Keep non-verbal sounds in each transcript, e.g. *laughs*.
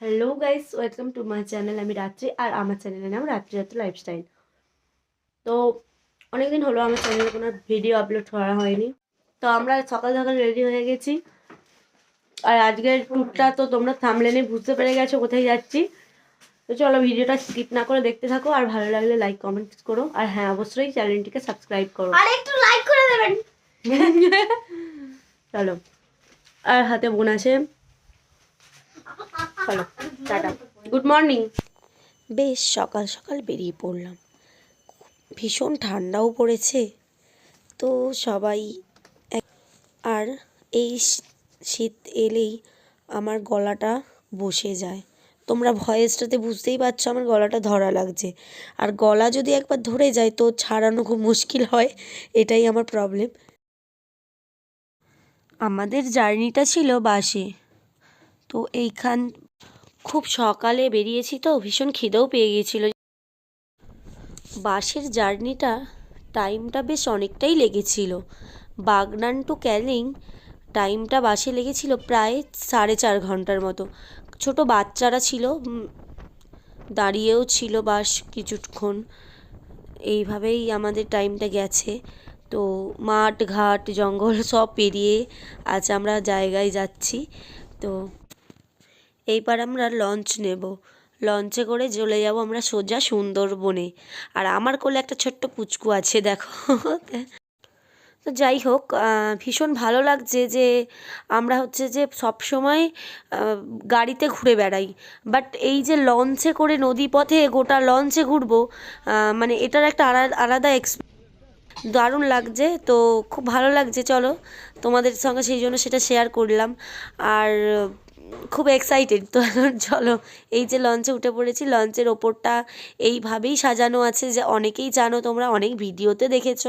Hello guys welcome to my channel আমি রাত্রি আর আমার চ্যানেলের নাম রাত্রি রাত্রি লাইফস্টাইল তো অনেকদিন হলো আমার চ্যানেলে কোনো ভিডিও আপলোড করা হয়নি। তো আমরা সকাল সকাল রেডি হয়ে গেছি। আর আজকের ট্যুরটা তো তোমরা থামলেনে বুঝতে পেরে গেছো কোথায় যাচ্ছি। তো চলো ভিডিওটা স্কিপ না করে দেখতে থাকো আর ভালো লাগলে লাইক কমেন্ট করো। আর হ্যাঁ অবশ্যই চ্যানেলটিকে সাবস্ক্রাইব করো। আর একটু লাইক করে দেবেন। *laughs* চলো। আর হাতে বোন আছে। *laughs* চলো টাটা। গুড মর্নিং বেশ, সকাল সকাল বেরিয়ে পড়লাম। ভীষণ ঠান্ডাও পড়েছে। তো সবাই আর এই শীত এলেই আমার গলাটা বসে যায়। তোমরা ভয়েসটাতে বুঝতেই পারছ আমার গলাটা ধরা লাগছে। আর গলা যদি একবার ধরে যায় তো ছাড়ানো খুব মুশকিল হয়, এটাই আমার প্রবলেম আমাদের জার্নিটা ছিল বাসে। তো এইখান খুব সকালে বেরিয়েছি তো, ভীষণ খিদেও পেয়ে গিয়েছিল। বাসের জার্নিটা টাইমটা বেশ অনেকটাই লেগেছিল। বাগনান টু ক্যালিং টাইমটা বাসে লেগেছিল প্রায় সাড়ে চার ঘণ্টার মতো। ছোট বাচ্চারা ছিল দাঁড়িয়েও ছিল বাস কিছুক্ষণ। এইভাবেই আমাদের টাইমটা গেছে। তো মাঠ, ঘাট, জঙ্গল সব পেরিয়ে আজ আমরা জায়গায় যাচ্ছি। তো এইবার আমরা লঞ্চ নেব। লঞ্চে করে চলে যাব আমরা সোজা সুন্দরবনে। আর আমার কোলে একটা ছোট্ট পুচকু আছে, দেখো। তো যাই হোক ভীষণ ভালো লাগছে যে আমরা হচ্ছে যে সব সময় গাড়িতে ঘুরে বেড়াই। বাট এই যে লঞ্চে করে নদীপথে গোটা লঞ্চে ঘুরবো মানে এটার একটা আলাদা এক্স দারুণ লাগছে। তো খুব ভালো লাগছে, চলো তোমাদের সঙ্গে সেই জন্য সেটা শেয়ার করলাম। আর খুব এক্সাইটেড তো এখন চলো, এই যে লঞ্চে উঠে পড়েছি, লঞ্চের ওপরটা এইভাবেই সাজানো আছে যে অনেকেই জানো তোমরা, অনেক ভিডিওতে দেখেছ,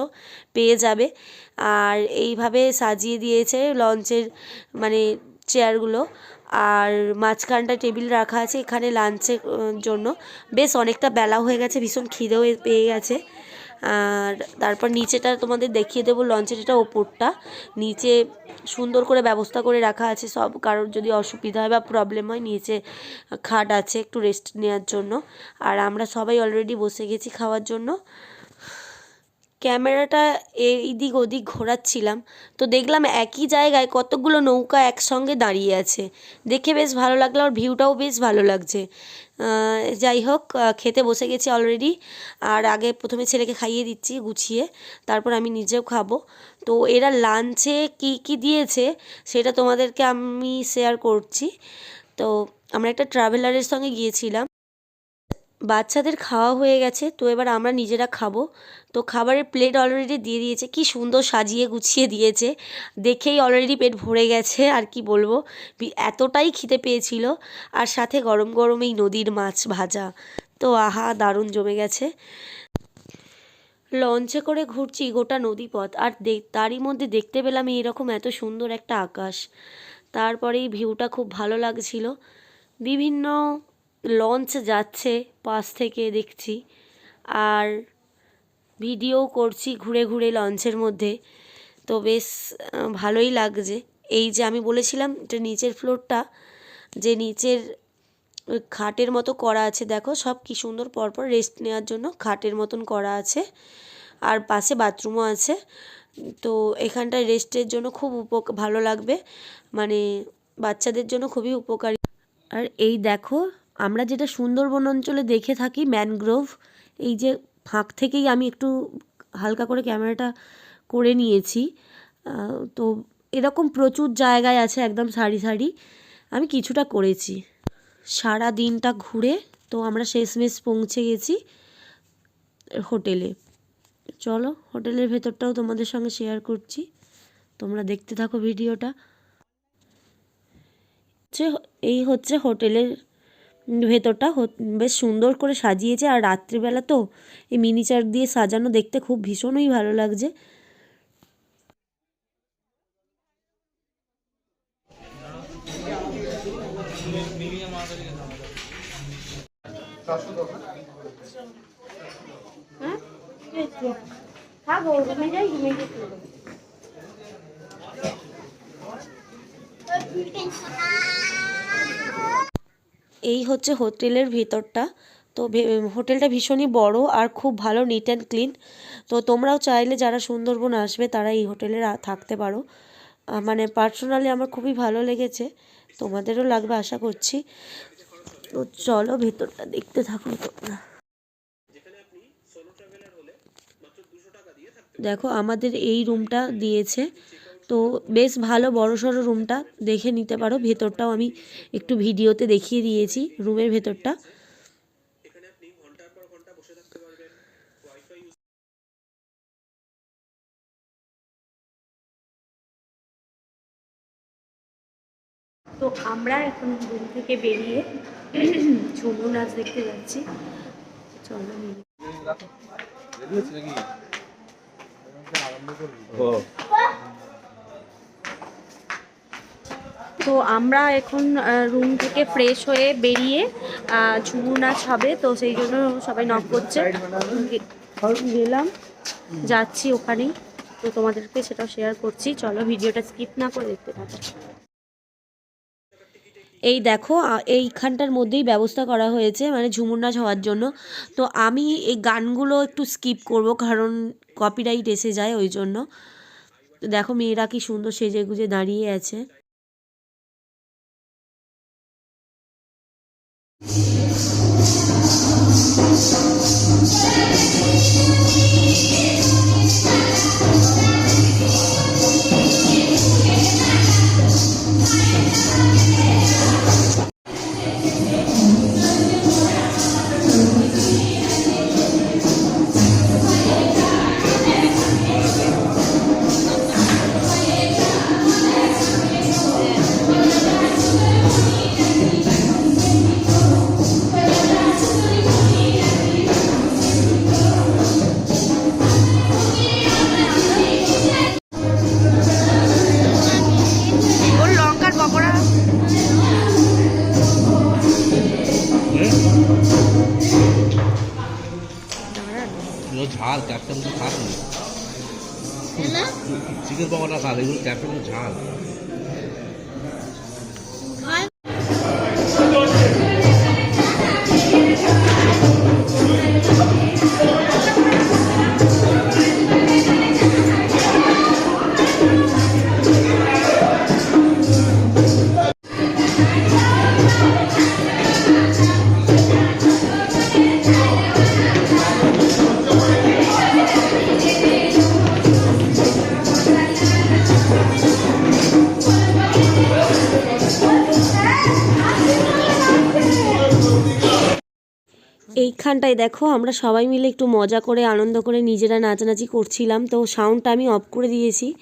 পেয়ে যাবে। আর এইভাবে সাজিয়ে দিয়েছে লঞ্চের মানে চেয়ারগুলো আর মাঝখানটা টেবিল রাখা আছে এখানে লাঞ্চের জন্য। বেশ অনেকটা বেলা হয়ে গেছে, ভীষণ খিদেও পেয়ে গেছে। আর তারপর নিচেটা তোমাদের দেখিয়ে দেবো লঞ্চের এটা ওপরটা। নিচে সুন্দর করে ব্যবস্থা করে রাখা আছে সব, কারোর যদি অসুবিধা হয় বা প্রবলেম হয়, নিচে খাট আছে একটু রেস্ট নেওয়ার জন্য। আর আমরা সবাই অলরেডি বসে গেছি খাওয়ার জন্য। ক্যামেরাটা এই দিক ওদিক ঘোরাচ্ছিলাম। তো দেখলাম একই জায়গায় কতগুলো নৌকা একসঙ্গে দাঁড়িয়ে আছে। দেখে বেশ ভালো লাগল আর ভিউটাও বেশ ভালো লাগছে। যাই হোক খেতে বসে গেছি অলরেডি আর আগে প্রথমে ছেলেকে খাইয়ে দিচ্ছি, গুছিয়ে। তারপর আমি নিজেও খাব। তো এরা লাঞ্চে কি কি দিয়েছে সেটা তোমাদেরকে আমি শেয়ার করছি। তো আমরা একটা ট্রাভেলারের সঙ্গে গিয়েছিলাম। বাচ্চাদের খাওয়া হয়ে গেছে, তো এবার আমরা নিজেরা খাব। তো খাবারের প্লেট অলরেডি দিয়ে দিয়েছে, কি সুন্দর সাজিয়ে গুছিয়ে দিয়েছে। দেখেই অলরেডি পেট ভরে গেছে, আর কি বলব? এতটাই খিদে পেয়েছিল, আর সাথে গরম গরম এই নদীর মাছ ভাজা। তো আহা, দারুণ জমে গেছে। লঞ্চে করে ঘুরছি গোটা নদীপথ, আর তারই মধ্যে দেখতে পেলাম এরকম এত সুন্দর একটা আকাশ। তারপরেই ভিউটা খুব ভালো লাগছিল। বিভিন্ন লঞ্চ যাচ্ছে পাশ থেকে দেখছি। আর ভিডিও করছি ঘুরে ঘুরে লঞ্চের মধ্যে। তো বেশ ভালোই লাগছে। এই যে আমি বলেছিলাম, এটা নিচের ফ্লোরটা যে নিচের খাটের মতো করা আছে, দেখো সব কি সুন্দর পরপর রেস্ট নেওয়ার জন্য খাটের মতন করা আছে। আর পাশে বাথরুমও আছে। তো এখানটায় রেস্টের জন্য খুব উপক, ভালো লাগবে। মানে বাচ্চাদের জন্য খুবই উপকারী। আর এই দেখো আমরা যেটা সুন্দরবন অঞ্চলে দেখে থাকি ম্যানগ্রোভ এই যে ফাঁক থেকেই আমি একটু হালকা করে ক্যামেরাটা করে নিয়েছি। তো এরকম প্রচুর জায়গায় আছে একদম সারি সারি। আমি কিছুটা করেছি। সারা দিনটা ঘুরে তো আমরা শেষমেশ পৌঁছে গেছি হোটেলে। চলো, হোটেলের ভেতরটাও তোমাদের সঙ্গে শেয়ার করছি। তোমরা দেখতে থাকো ভিডিওটা। হচ্ছে এই হচ্ছে হোটেলের ভেতরটা বেশ সুন্দর করে সাজিয়েছে আর রাত্রিবেলা তো এই মিনিচার দিয়ে সাজানো দেখতে খুব ভীষণই ভালো লাগছে নেব। এই হচ্ছে হোটেলের ভেতরটা। তো হোটেলটা ভীষণই বড় আর খুব ভালো নিট অ্যান্ড ক্লিন তো তোমরাও চাইলে যারা সুন্দরবন আসবে, তারা এই হোটেলে থাকতে পারো। মানে পার্সোনালি আমার খুবই ভালো লেগেছে। তোমাদেরও লাগবে আশা করছি। তো চলো ভেতরটা দেখতে থাকো তোমরা। দেখো, আমাদের এই রুমটা দিয়েছে। তো বেশ ভালো বড় সড়ো রুমটা দেখে নিতে পারো। ভেতরটাও আমি একটু ভিডিওতে দেখিয়ে দিয়েছি রুমের ভেতরটা। তো আমরা এখন রুম থেকে বেরিয়ে ঝুমুর নাচ দেখতে যাচ্ছি। চলো। তো আমরা এখন রুম থেকে ফ্রেশ হয়ে বেরিয়ে ঝুমুর নাচ হবে তো সেই জন্য সবাই নক করছে। গেলাম, যাচ্ছি ওখানেই তো তোমাদেরকে সেটাও শেয়ার করছি। চলো ভিডিওটা স্কিপ না করে দেখতে থাকো। এই দেখো এইখানটার মধ্যেই ব্যবস্থা করা হয়েছে মানে ঝুমুর নাচ হওয়ার জন্য। তো আমি এই গানগুলো একটু স্কিপ করব, কারণ কপিরাইট এসে যায় ওই জন্য। তো দেখো মেয়েরা কি সুন্দর সেজে গুজে দাঁড়িয়ে আছে। Thank you. ঝাল ক্যাপসিকাম তো খাস চিকেন পকোড়া খাস এগুলো ক্যাপসিকাম ঝাল। এইখানটায় দেখো, আমরা সবাই মিলে একটু মজা করে, আনন্দ করে নিজেরা নাচানাচি করছিলাম। তো সাউন্ডটা আমি অফ করে দিয়েছি।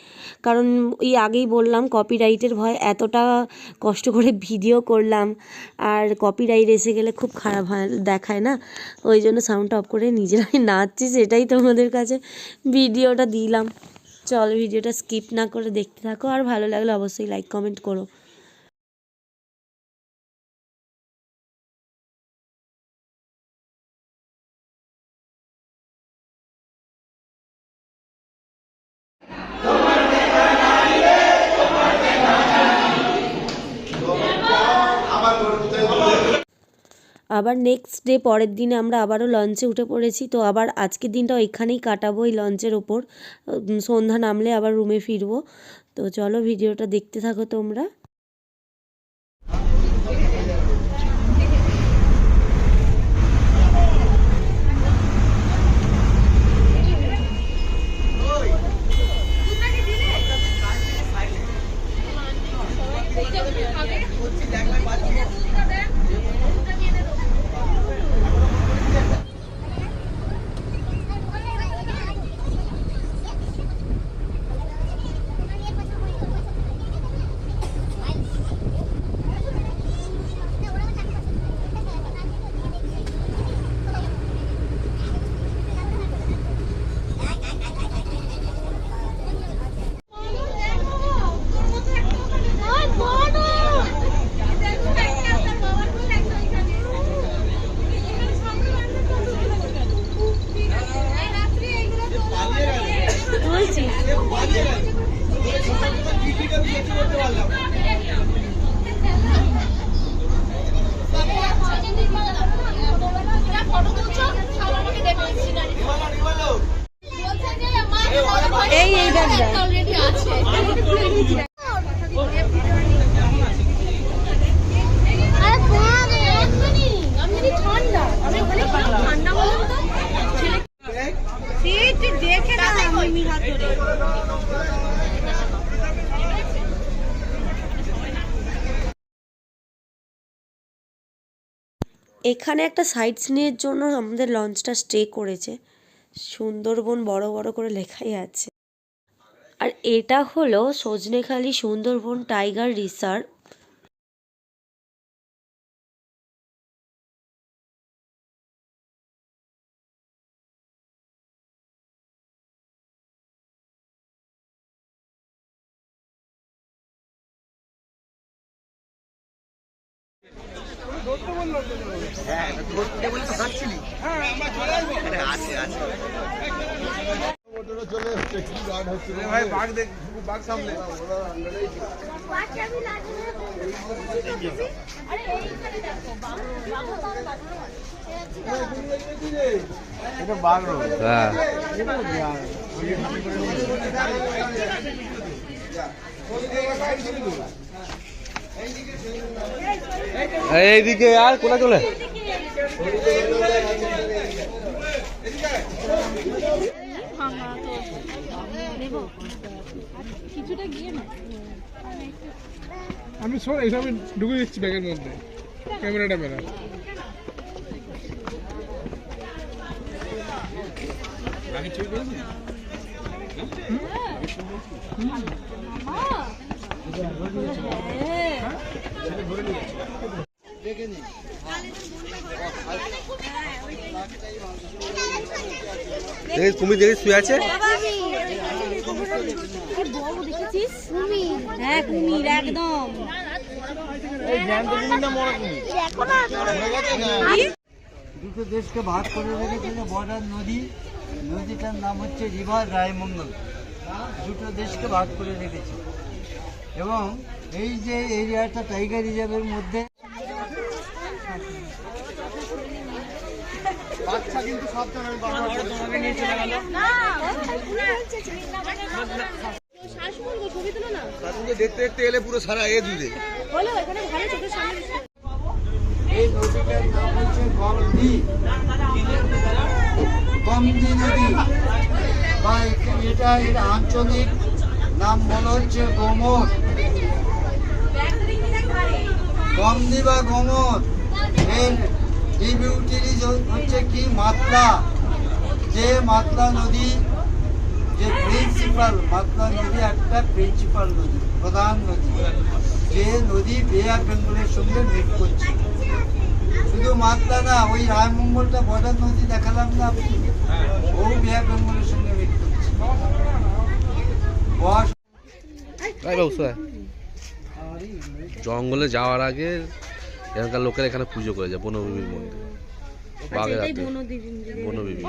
কারণ ওই আগেই বললাম কপিরাইটের ভয়, এতটা কষ্ট করে ভিডিও করলাম। আর কপিরাইট এসে গেলে খুব খারাপ হয়, দেখায় না? ওই জন্য সাউন্ডটা অফ করে নিজেরাই নাচছি, সেটাই তোমাদের কাছে ভিডিওটা দিলাম। চলো ভিডিওটা স্কিপ না করে দেখতে থাকো। আর ভালো লাগলে অবশ্যই লাইক কমেন্ট করো। আবার নেক্সট ডে পরের দিনে আমরা আবারও লঞ্চে উঠে পড়েছি। তো আবার আজকের দিনটা ওইখানেই কাটাবো এই লঞ্চের ওপর। সন্ধ্যা নামলে আবার রুমে ফিরবো। তো চলো ভিডিওটা দেখতে থাকো তোমরা। এখানে একটা সাইট সিনের জন্য আমাদের লঞ্চটা স্টে করেছে। সুন্দরবন বড় বড় করে লেখাই আছে। আর এটা হলো সজনেখালি সুন্দরবন টাইগার রিসার্ভ ভাই বাঘ দেখ বাঘ সামনে। এটা বাঘ রোড। হ্যাঁ। এইদিকে আর কোনা চলে? আমি শোন এইসব আমি ঢুকে দিচ্ছি ব্যাগের মধ্যে। ক্যামেরা ট্যামেরা ছবি করেছি? কুমির দেখি শুয়ে আছে? হ্যাঁ কুমির একদম। দুটো দেশকে ভাগ করে রেখেছিল বর্ডার নদী। নদীটার নাম হচ্ছে রিভার রায়মঙ্গল। দুটো দেশকে ভাগ করে রেখেছে। এবং এই যে এরিয়াটা টাইগার রিজার্ভের মধ্যে দেখতে দেখতে এলে পুরো সারা এ দুধে। এই নদীটার নাম হচ্ছে গমদি গমদি নদী। বা এটা এর আঞ্চলিক নাম বলা হচ্ছে গোমর। গমদি বা গোমর এর ডিবিউটিরিজ হচ্ছে কি মাত্রা যে মাত্রা নদী, যে প্রিন্সিপাল মাত্রা নদী একটা প্রিন্সিপাল নদী, প্রধান নদী। যে নদী বে অফ বেঙ্গলের সঙ্গে মিট করছে। শুধু মাত্রা না, ওই রায়মঙ্গলটা বর্ডার নদী দেখালাম না আপনি? ও বে অফ বেঙ্গলের সঙ্গে মিট করছে। বস। জঙ্গলে যাওয়ার আগে এখানকার লোকেরা এখানে পুজো করে যায় বনবিবির মন্দির বাঘের হাতে। বনবিবি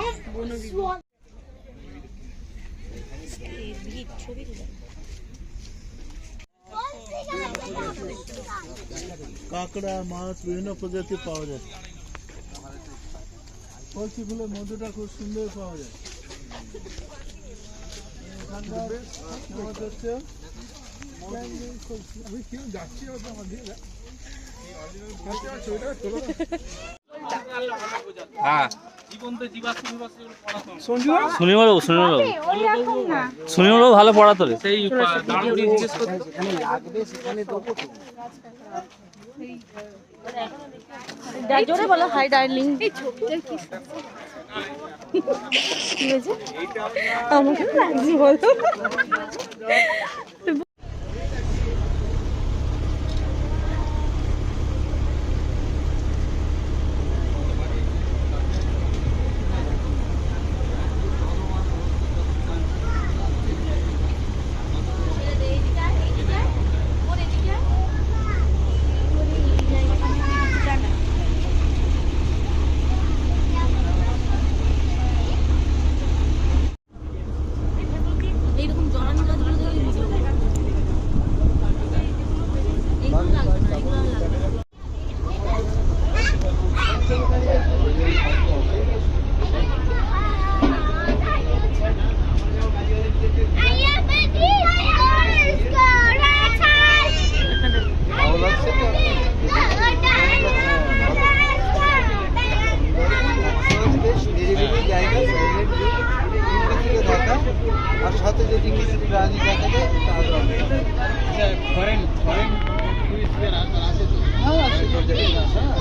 কাঁকড়া মাছ বিভিন্ন প্রজাতি পাওয়া যায়। কলসি ফুলের মধুটা খুব সুন্দর পাওয়া যায়। এখানকার হচ্ছে ভালো পড়াতো রে। সেই জোরে বলো হাই ডার্লিং আমাকে বলো। তার সাথে যদি ইংলিশ রাজি দেখা যায় তাহলে ফরেন ফরেন হ্যাঁ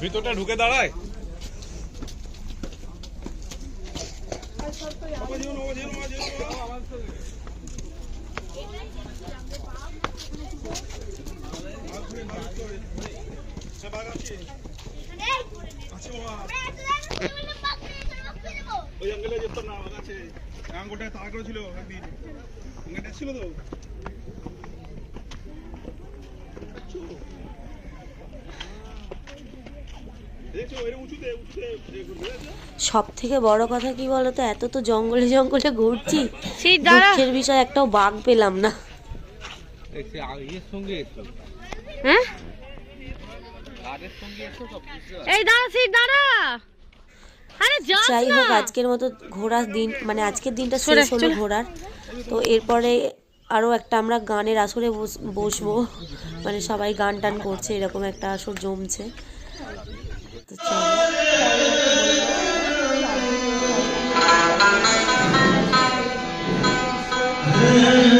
ভিতরটা ঢুকে দাঁড়ায়। ওই অঙ্গলে যেতাম না আমার কাছে আঙ্গুলটা তাড়া করেছিল একদিন। আঙ্গুলটা ছিল তো? সব থেকে বড় কথা কি বলতো? এত তো জঙ্গলে জঙ্গলে ঘুরছি। সেই দুঃখের বিষয় একটাও বাঘ পেলাম না। হ্যাঁ? যাই হোক আজকের মতো ঘোরার দিন মানে আজকের দিনটা শেষ হলো ঘোরার। তো এরপরে আরও একটা আমরা গানের আসরে বস- বসবো। মানে সবাই গান টান করছে এরকম একটা আসর জমছে। তো চলো যারা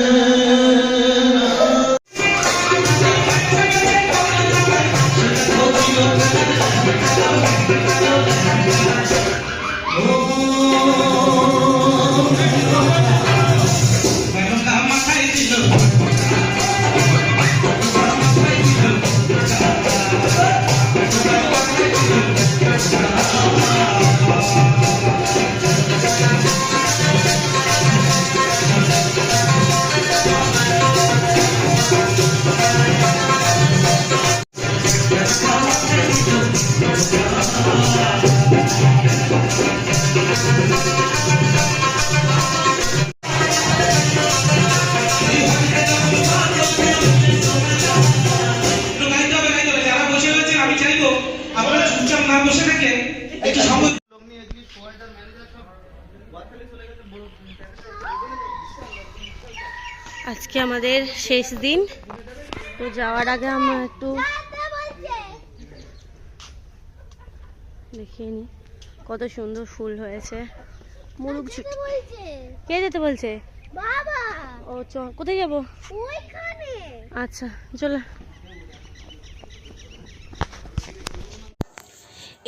আজকে আমাদের শেষ দিন। তো যাওয়ার আগে আমরা একটু দেখিয়ে নি কত সুন্দর ফুল হয়েছে। মুরুগ ছুটি কে যেতে বলছে? বাবা। ও চ কোথায় যাব? ওইখানে। আচ্ছা চলো।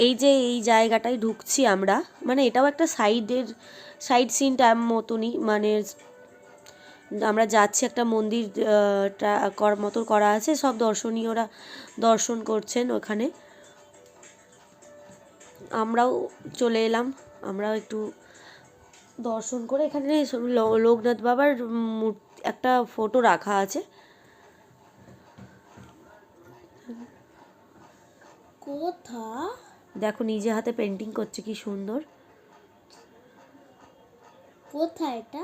এই যে এই জায়গাটায় ঢুকছি আমরা মানে এটাও একটা সাইডের সাইড সিন টাইম মতনই মানে আমরা যাচ্ছি একটা মন্দির মতো করা আছে। সব দর্শনীয়রা দর্শন করছেন ওখানে। আমরাও চলে এলাম। আমরাও একটু দর্শন করে এখানে লোকনাথ বাবার একটা ফটো রাখা আছে। কোথা? দেখো নিজে হাতে পেন্টিং করছে কি সুন্দর। কোথায় এটা?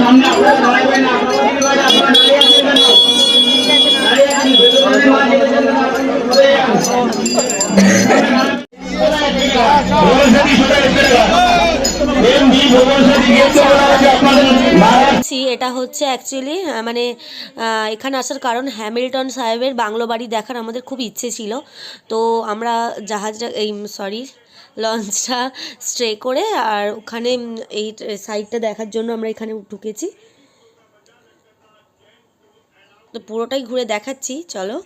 সামনে এটা হচ্ছে অ্যাকচুয়ালি মানে এখানে আসার কারণ হ্যামিল্টন সাহেবের বাংলো বাড়ি দেখার আমাদের খুব ইচ্ছে ছিল। তো আমরা জাহাজটা, এই সরি লঞ্চটা স্ট্রে করে আর ওখানে এই সাইডটা দেখার জন্য আমরা এখানে ঢুকেছি। তো পুরোটাই ঘুরে দেখাচ্ছি, চলো।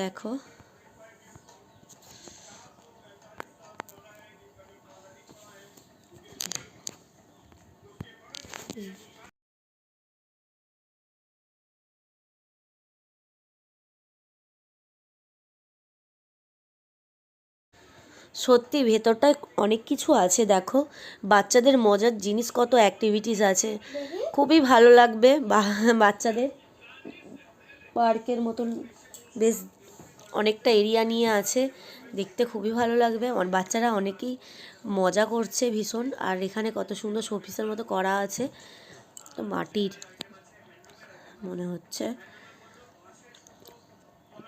দেখো। সত্যি, ভেতরটায় অনেক কিছু আছে, দেখো। বাচ্চাদের মজার জিনিস কত অ্যাক্টিভিটিস আছে। খুবই ভালো লাগবে বাচ্চাদের পার্কের মতন। বেশ, অনেকটা এরিয়া নিয়ে আছে। দেখতে খুবই ভালো লাগবে। বাচ্চারা অনেকেই মজা করছে ভীষণ। আর এখানে কত সুন্দর শোপিসের মতো করা আছে। তো মাটির, মনে হচ্ছে।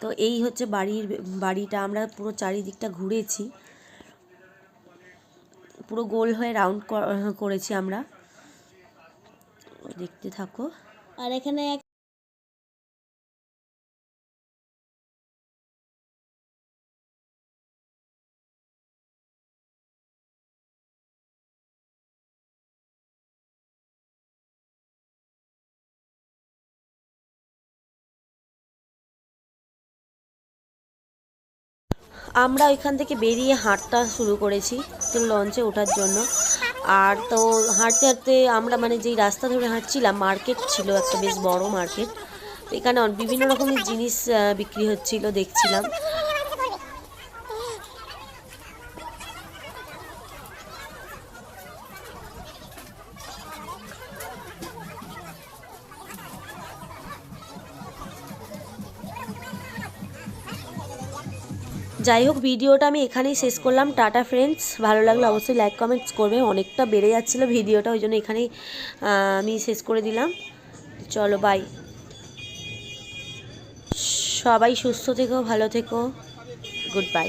তো এই হচ্ছে বাড়ির, বাড়িটা। আমরা পুরো চারিদিকটা ঘুরেছি। পুরো গোল হয়ে রাউন্ড করেছি আমরা। দেখতে থাকো। আর এখানে এক আমরা ওইখান থেকে বেরিয়ে হাঁটটা শুরু করেছি তো লঞ্চে ওঠার জন্য। আর তো হাঁটতে হাঁটতে আমরা মানে যেই রাস্তা ধরে হাঁটছিলাম, মার্কেট ছিল একটা বেশ বড় মার্কেট। এখানে বিভিন্ন রকমের জিনিস বিক্রি হচ্ছিল, দেখছিলাম। যাই হোক ভিডিওটা আমি এখানেই শেষ করলাম। টাটা ফ্রেন্ডস ভালো লাগলে অবশ্যই লাইক কমেন্টস করবে। অনেকটা বেড়ে যাচ্ছিল ভিডিওটা ওই জন্য এখানেই আমি শেষ করে দিলাম। চলো বাই সবাই সুস্থ থেকো ভালো থেকো। গুড বাই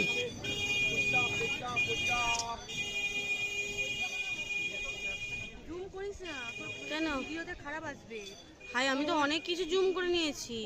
কেন? ভিডিওতে খারাপ আসবে। হাই আমি তো অনেক কিছু জুম করে নিয়েছি।